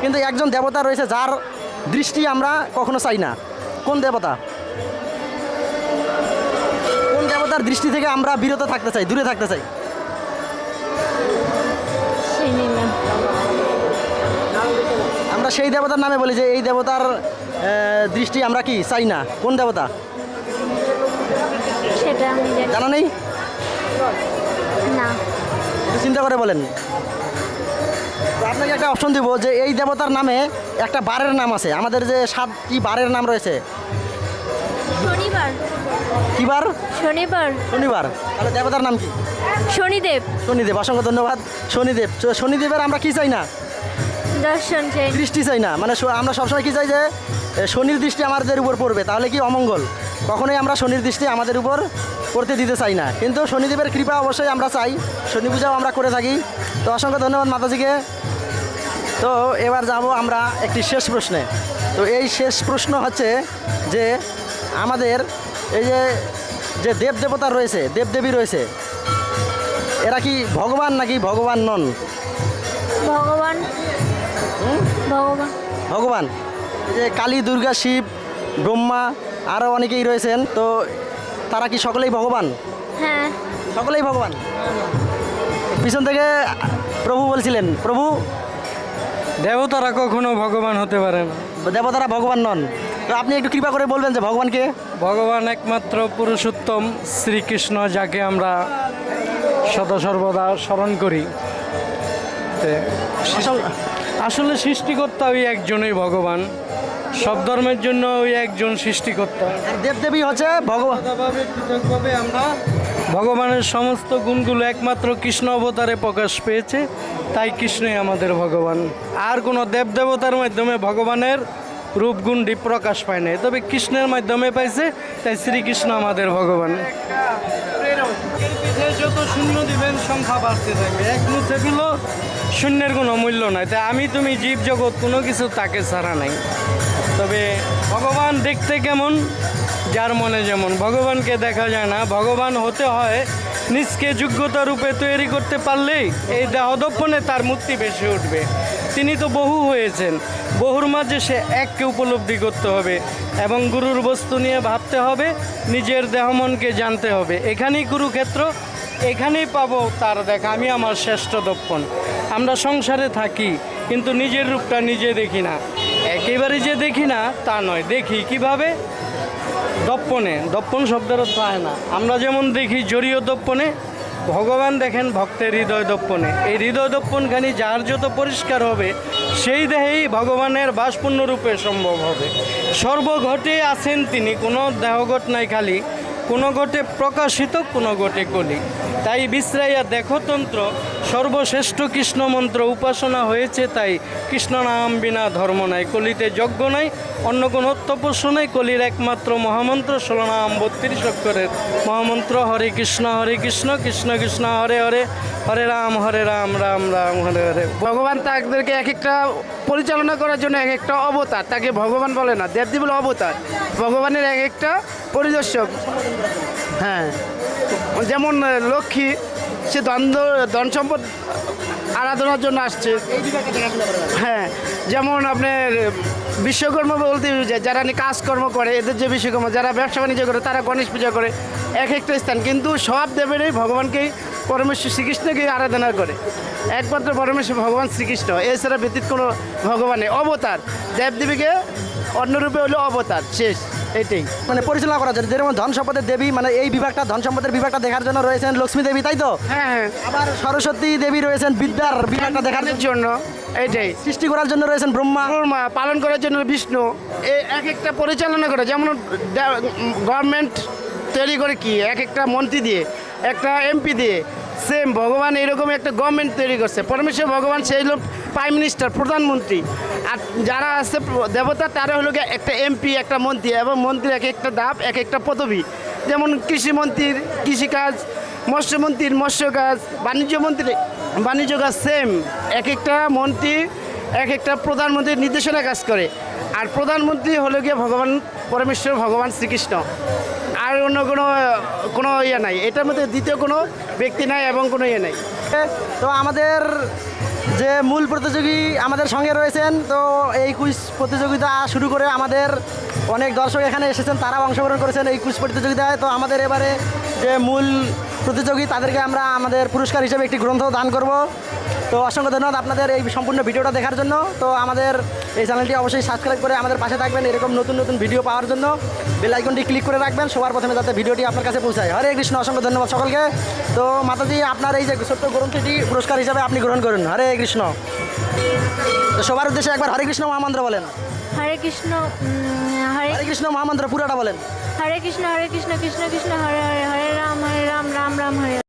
কিন্তু একজন দেবতা রয়েছে যার দৃষ্টি আমরা কখনো চাই না। কোন দেবতা? কোন দেবতার দৃষ্টি থেকে আমরা বিরত থাকতে চাই দূরে থাকতে চাই? আমরা সেই দেবতার নামে বলি যে এই দেবতার দৃষ্টি আমরা কি চাই না? কোন দেবতা? সেটা জানা। নেই? চিন্তা করে বলেন। আপনাকে একটা অপশন দিব যে এই দেবতার নামে একটা বারের নাম আছে। আমাদের যে সাতটি বারের নাম রয়েছে। শনিবার। কি বার? শনিবার। শনিবার। তাহলে দেবতার নাম কি? শনিদেব। শনিদেব অসংখ্য ধন্যবাদ। শনিদেব। শনিদেবের আমরা কি চাই না? দর্শন চাই। দৃষ্টি চাই না। মানে আমরা সবসময় কি চাই যে শনির দৃষ্টি আমাদের উপর পড়বে। তাহলে কি অমঙ্গল? কখনোই আমরা শনির দৃষ্টি আমাদের উপর পড়তে দিতে চাই না। কিন্তু শনিদেবের কৃপা অবশ্যই আমরা চাই। শনি পূজাও আমরা করে থাকি। তো অসংখ্য ধন্যবাদ মাতাজিকে। তো এবার যাব আমরা একটি শেষ প্রশ্নে। তো এই শেষ প্রশ্ন হচ্ছে যে আমাদের এই যে যে দেব দেবতা রয়েছে দেবদেবী রয়েছে এরা কি ভগবান নাকি ভগবান নন? ভগবান। ভগবান। ভগবান। এই যে কালী দুর্গা শিব ব্রহ্মা আরও অনেকেই রয়েছেন। তো তারা কি সকলেই ভগবান? হ্যাঁ। সকলেই ভগবান? পিছন থেকে প্রভু বলছিলেন প্রভু দেবতারা কখনো ভগবান হতে পারে না। দেবতারা ভগবান নন। তো আপনি একটু কৃপা করে বলবেন যে ভগবানকে? ভগবান একমাত্র পুরুষোত্তম শ্রীকৃষ্ণ যাকে আমরা সদা সর্বদা স্মরণ করি। তে আসল- আসলে সৃষ্টিকর্তা ওই একজনই ভগবান। সব ধর্মের জন্য ওই একজন সৃষ্টিকর্তা। আর দেবদেবী হচ্ছে ভগবান। পৃথকভাবে আমরা ভগবানের সমস্ত গুণগুলো একমাত্র কৃষ্ণ অবতারে প্রকাশ পেয়েছে তাই কৃষ্ণই আমাদের ভগবান। আর কোনো দেবদেবতার মাধ্যমে ভগবানের রূপগুণটি প্রকাশ পায় নাই তবে কৃষ্ণের মাধ্যমে পাইছে তাই শ্রীকৃষ্ণ আমাদের ভগবান। যত শূন্য দিবেন সংখ্যা বাড়তে থাকবে। এক শূন্যের কোনো মূল্য নাই। তাই আমি তুমি জীব জগৎ কোনো কিছু তাকে ছাড়া নাই। তবে ভগবান দেখতে কেমন? যার মনে যেমন। ভগবানকে দেখা যায় না। ভগবান হতে হয় নিজকে যোগ্যতা রূপে তৈরি করতে পারলেই এই দেহদর্পণে তার মূর্তি বেশি উঠবে। তিনি তো বহু হয়েছেন। বহুর মাঝে সে এককে উপলব্ধি করতে হবে এবং গুরুর বস্তু নিয়ে ভাবতে হবে, নিজের দেহমনকে জানতে হবে। এখানেই কুরুক্ষেত্র, এখানেই পাবো তার দেখা। আমি আমার শ্রেষ্ঠ দর্পণ। আমরা সংসারে থাকি, কিন্তু নিজের রূপটা নিজে দেখি না। একেবারে যে দেখি না, তা নয়। দেখি কীভাবে দপ্পনে, দপ্পন শব্দের অর্থ হয় না। আমরা যেমন দেখি জড়ীয় দপ্পনে, ভগবান দেখেন ভক্তের হৃদয় দপ্পনে। এই হৃদয় দপ্পনখানি যার যত পরিষ্কার হবে, সেই দেহেই ভগবানের বাসপূর্ণ রূপে সম্ভব হবে। সর্বঘটে আছেন তিনি, কোনো দেহঘট নাই খালি। কোনো ঘটে প্রকাশিত, কোনো ঘটে কলি। তাই বিশ্রাইয়া দেখতন্ত্র সর্বশ্রেষ্ঠ কৃষ্ণ মন্ত্র উপাসনা হয়েছে তাই কৃষ্ণ নাম বিনা ধর্ম নাই, কলিতে যজ্ঞ নাই, অন্য কোনো তপস্য নাই, কলির একমাত্র মহামন্ত্র ষোলো নাম বত্রিশ অক্ষরের মহামন্ত্র, হরে কৃষ্ণ হরে কৃষ্ণ কৃষ্ণ কৃষ্ণ, হরে হরে হরে রাম হরে রাম রাম রাম, হরে হরে। ভগবান তাদেরকে এক একটা পরিচালনা করার জন্য এক একটা অবতার, তাকে ভগবান বলে না, দেবদেবী বলে অবতার। ভগবানের এক একটা পরিদর্শক। হ্যাঁ যেমন লক্ষ্মী সে দ্বন্দ্ব ধন সম্পদ আরাধনার জন্য আসছে। হ্যাঁ যেমন আপনার বিশ্বকর্মা বলতে যে যারা কাজকর্ম করে, এদের যে বিশ্বকর্মা, যারা ব্যবসা বাণিজ্য করে, তারা গণেশ পূজা করে, এক একটা স্থান। কিন্তু সব দেবেরই ভগবানকেই পরমেশ্বর শ্রীকৃষ্ণকেই আরাধনা করে। একমাত্র পরমেশ্বর ভগবান শ্রীকৃষ্ণ। এছাড়া ব্যতীত কোনো ভগবান নেই। অবতার। দেবদেবীকে অন্যরূপে হলো অবতার, শেষ। এটাই। মানে পরিচালনা করার জন্য যেরকম ধন সম্পদের দেবী মানে এই বিভাগটা ধন সম্পদের বিভাগটা দেখার জন্য রয়েছেন লক্ষ্মী দেবী তাই তো? হ্যাঁ হ্যাঁ। আবার সরস্বতী দেবী রয়েছেন বিদ্যার বিভাগটা দেখার দেখানোর জন্য এইটাই সৃষ্টি করার জন্য রয়েছেন ব্রহ্মা। কর্মা পালন করার জন্য বিষ্ণু। এই এক একটা পরিচালনা করে যেমন গভর্নমেন্ট তৈরি করে কি এক একটা মন্ত্রী দিয়ে একটা এমপি দিয়ে সেম ভগবান এরকম একটা গভর্নমেন্ট তৈরি করছে। পরমেশ্বর ভগবান সেই হলো প্রাইম মিনিস্টার প্রধানমন্ত্রী। আর যারা আছে দেবতা, তারা হলো একটা এমপি একটা মন্ত্রী এবং মন্ত্রীর এক একটা দাপ এক একটা পদবি। যেমন কৃষিমন্ত্রীর কৃষিকাজ মৎস্যমন্ত্রীর মৎস্য কাজ, বাণিজ্য মন্ত্রী বাণিজ্য কাজ সেম এক একটা মন্ত্রী, এক একটা প্রধানমন্ত্রীর নির্দেশনা কাজ করে। আর প্রধানমন্ত্রী হলো গিয়ে ভগবান, পরমেশ্বর, ভগবান শ্রীকৃষ্ণ। আর অন্য কোনো কোনো ইয়ে নাই। এটার মধ্যে দ্বিতীয় কোনো ব্যক্তি নাই এবং কোনো ইয়ে নাই। তো আমাদের যে মূল প্রতিযোগী আমাদের সঙ্গে রয়েছেন, তো এই কুইজ প্রতিযোগিতা শুরু করে আমাদের অনেক দর্শক এখানে এসেছেন তারা অংশগ্রহণ করেছেন এই কুইজ প্রতিযোগিতায়। তো আমাদের এবারে যে মূল প্রতিযোগী, তাদেরকে আমরা আমাদের পুরস্কার হিসেবে একটি গ্রন্থ দান করব। তো অসংখ্য ধন্যবাদ আপনাদের এই সম্পূর্ণ ভিডিওটা দেখার জন্য। তো আমাদের এই চ্যানেলটি অবশ্যই সাবস্ক্রাইব করে আমাদের পাশে থাকবেন এরকম নতুন নতুন ভিডিও পাওয়ার জন্য। বেল আইকনটি ক্লিক করে রাখবেন সবার প্রথমে যাতে ভিডিওটি আপনার কাছে পৌঁছায়। হরে কৃষ্ণ অসংখ্য ধন্যবাদ সকলকে। তো মাতাজি আপনার এই যে ছোট্ট গ্রন্থটি পুরস্কার হিসাবে আপনি গ্রহণ করুন। হরে কৃষ্ণ। তো সবার উদ্দেশ্যে একবার হরে কৃষ্ণ মহামন্ত্র বলেন। হরে কৃষ্ণ হরে কৃষ্ণ মহামন্ত্র পুরোটা বলেন। হরে কৃষ্ণ হরে কৃষ্ণ কৃষ্ণ কৃষ্ণ হরে হরে হরে রাম হরে রাম রাম রাম হরে